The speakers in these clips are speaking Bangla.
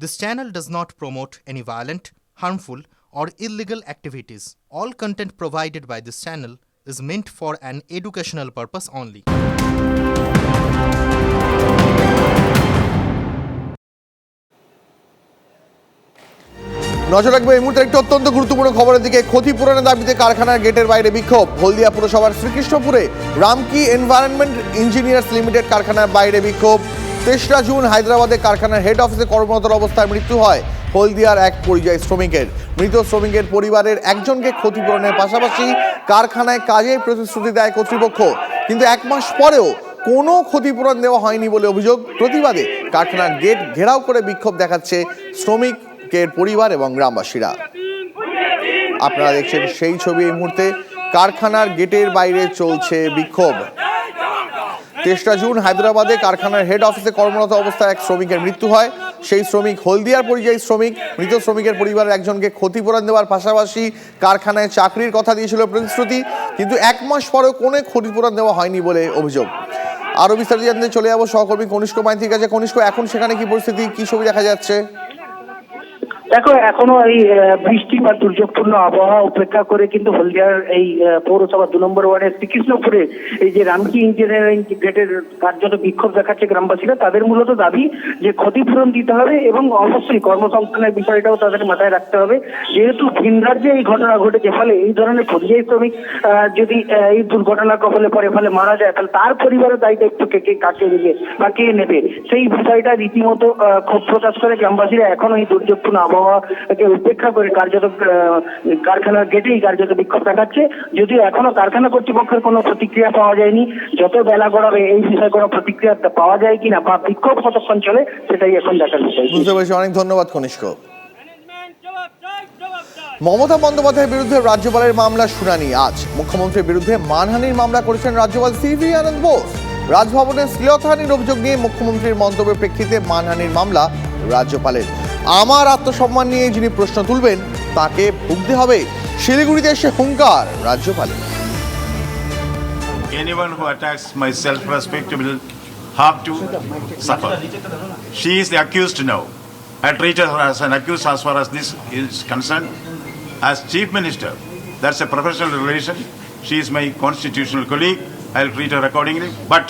This channel does not promote any violent, harmful, or illegal activities. All content provided by this channel is meant for an educational purpose only. নজর রাখবে এই মুহূর্তে একটি অত্যন্ত গুরুত্বপূর্ণ খবরের দিকে ক্ষতিপূরণের দাবিতে কারখানার গেটের বাইরে বিক্ষোভ হলদিয়া পুরসভার শ্রীকৃষ্ণপুরে রামকি এনভায়রনমেন্ট ইঞ্জিনিয়ার্স লিমিটেড কারখানার বাইরে বিক্ষোভ তেসরা জুন হায়দ্রাবাদে কারখানার হেড অফিসে কর্মরত অবস্থায় মৃত্যু হয় হলদিয়ার এক পরিযায়ী শ্রমিকের। মৃত শ্রমিকের পরিবারের একজনকে ক্ষতিপূরণের পাশাপাশি কারখানায় কাজের প্রতিশ্রুতি দেয় কর্তৃপক্ষ। কিন্তু এক মাস পরেও কোনো ক্ষতিপূরণ দেওয়া হয়নি বলে অভিযোগ। প্রতিবাদে কারখানার গেট ঘেরাও করে বিক্ষোভ দেখাচ্ছে শ্রমিকের পরিবার এবং গ্রামবাসীরা। আপনারা দেখছেন সেই ছবি এই মুহূর্তে। কারখানার গেটের বাইরে চলছে বিক্ষোভ। তেসরা জুন হায়দ্রাবাদে কারখানার হেড অফিসে কর্মরত অবস্থায় এক শ্রমিকের মৃত্যু হয়। সেই শ্রমিক হলদিয়ার পরিযায়ী শ্রমিক। মৃত শ্রমিকের পরিবারের একজনকে ক্ষতিপূরণ দেওয়ার পাশাপাশি কারখানায় চাকরির কথা দিয়েছিল প্রতিশ্রুতি। কিন্তু এক মাস পরেও কোনো ক্ষতিপূরণ দেওয়া হয়নি বলে অভিযোগ। আরও বিস্তারিত জানতে চলে যাব সহকর্মী কনিষ্ক মাইতির কাছে। কনিষ্ক, এখন সেখানে কি পরিস্থিতি? কি ছবি দেখা যাচ্ছে? দেখো, এখনও এই বৃষ্টি বা দুর্যোগপূর্ণ আবহাওয়া উপেক্ষা করে কিন্তু হলদিয়ার এই পৌরসভা দু নম্বর ওয়ার্ডের শ্রীকৃষ্ণপুরে এই যে রামকি ইঞ্জিনিয়ারিং গেটের কার্যত বিক্ষোভ দেখাচ্ছে গ্রামবাসীরা, তাদের মূলত দাবি যে ক্ষতিপূরণ দিতে হবে এবং অবশ্যই কর্মসংস্থানের বিষয়টাও তাদের মাথায় রাখতে হবে। যেহেতু ভিন রাজ্যে এই ঘটনা ঘটেছে, ফলে এই ধরনের পরিযায়ী শ্রমিক যদি এই দুর্ঘটনার কবলে পরে ফলে মারা যায়, তাহলে তার পরিবারের দায়িত্ব কে কে, কাকে নেবে বা কে নেবে? সেই বিষয়টা রীতিমতো ক্ষোভ প্রকাশ করে গ্রামবাসীরা এখনও এই দুর্যোগপূর্ণ আবহাওয়াকে উপেক্ষা করে কার্যত কারখানার গেটেই কার্যত বিক্ষোভ দেখাচ্ছে। যদিও এখনও কারখানা কর্তৃপক্ষের কোনো প্রতিক্রিয়া পাওয়া যায়নি। যত বেলা গড়াবে এই বিষয়ে কোনো প্রতিক্রিয়া পাওয়া যায় কিনা বা বিক্ষোভ কতক্ষণ চলে সেটাই এখন দেখার বিষয়। অনেক ধন্যবাদ কনিষ্ক। মমতা বন্দ্যোপাধ্যায়ের বিরুদ্ধে রাজ্যপালের মামলা শুনানি। আজ মুখ্যমন্ত্রীর বিরুদ্ধে মানহানির মামলা করেছেন রাজ্যপাল সিভি আনন্দ বোস। রাজভবনের শ্লীলতাহানির অভিযোগ নিয়ে মুখ্যমন্ত্রীর মন্তব্যের প্রেক্ষিতে মানহানির মামলা রাজ্যপালের। আমার আত্মসম্মান নিয়ে যিনি প্রশ্ন তুলবেন তাকে ভুগতে হবে শিলিগুড়িতে এসে হুঙ্কার রাজ্যপালের Anyone who attacks my self-respect will have to suffer. She is the accused now. I treated her as an accused as far as this is concerned. As Chief Minister, that's a professional relation. She is my constitutional colleague. I'll treat her accordingly. But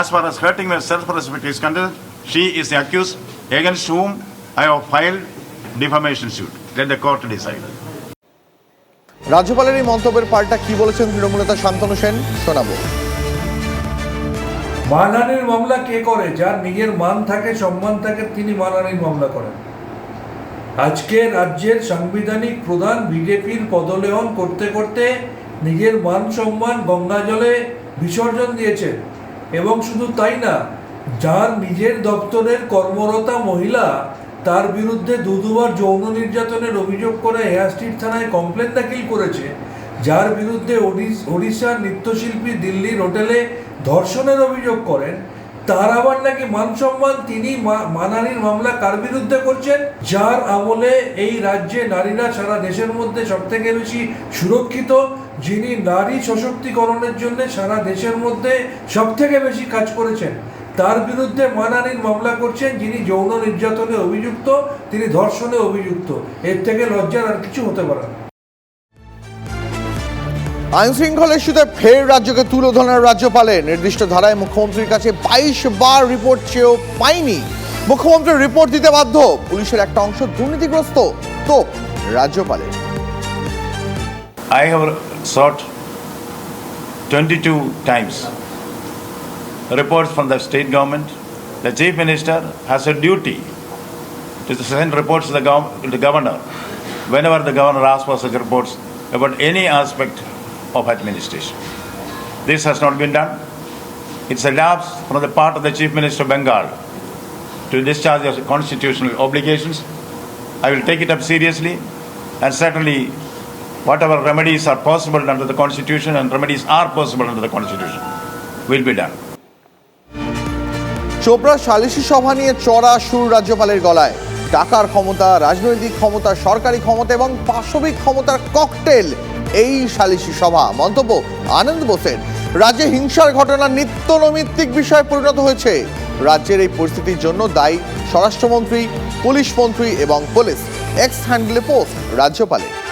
as far as hurting my self-respect is concerned, she is the accused against whom I have filed defamation suit. Let the court decide. রাজ্যপালের এই মন্তব্যের পাল্টা কি বলেছেন তৃণমূল নেতা শান্তনু সেন? শোনাবো। মানহানির মামলা কে করে? যার নিজের মান থাকে সম্মান থাকে তিনি মানহানির মামলা করেন। আজকে রাজ্যের সাংবিধানিক প্রধান বিজেপির পদলেহন করতে করতে নিজের মান সম্মান গঙ্গা জলে বিসর্জন দিয়েছেন। এবং শুধু তাই না যার নিজের দপ্তরের কর্মরতা মহিলা তার বিরুদ্ধে দু দুবার যৌন নির্যাতনের অভিযোগ করে হেয়ার থানায় কমপ্লেন দাখিল করেছে, যার বিরুদ্ধে ওড়িশার নৃত্যশিল্পী দিল্লির হোটেলে ধর্ষণের অভিযোগ করেন। তার আবার নাকি মান সম্মান তিনি মা- মানহানির মামলা কার বিরুদ্ধে করছেন? যার আমলে এই রাজ্যে নারীরা সারা দেশের মধ্যে সব থেকে বেশি সুরক্ষিত, যিনি নারী সশক্তিকরণের জন্য সারা দেশের মধ্যে সব থেকে বেশি কাজ করেছেন। তার বিরুদ্ধে মানানির মামলা করছেন যিনি যৌন নির্যাতনে অভিযুক্ত তিনি ধর্ষণে অভিযুক্ত। এর থেকে লজ্জার আর কিছু হতে পারে না। আইন শৃঙ্খলা ইস্যুতে ফের রাজ্যকে তুলোধনার রাজ্যপালের নির্দিষ্ট ধারায় মুখ্যমন্ত্রীর কাছে বাইশ বার রিপোর্ট চেয়েও পাইনি। মুখ্যমন্ত্রী রিপোর্ট দিতে বাধ্য। পুলিশের একটা অংশ দুর্নীতিগ্রস্ত। তো রাজ্যপালের I have sought 22 times reports from the state government. The chief minister has a duty to send reports to the, gov- to the governor whenever the governor asks for such reports about any aspect of administration. This has not been done. It's a lapse from the part of the chief minister of Bengal to discharge his constitutional obligations. I will take it up seriously and certainly whatever remedies are possible under the constitution and remedies are possible under the constitution will be done. Chopra সালিশি সভা নিয়ে চড়া সুর রাজ্যপালের গলায়। টাকার ক্ষমতা, রাজনৈতিক ক্ষমতা, সরকারি ক্ষমতা এবং পাশবিক ক্ষমতার ককটেল এই সালিশি সভা। মন্তব্য, আনন্দ বোসের। রাজ্যে হিংসার ঘটনা নিত্য নৈমিত্তিক বিষয়ে পরিণত হয়েছে। রাজ্যের এই পরিস্থিতির জন্য দায়ী স্বরাষ্ট্রমন্ত্রী, পুলিশ মন্ত্রী এবং পুলিশ। এক্স হ্যান্ডলে পোস্ট রাজ্যপালের।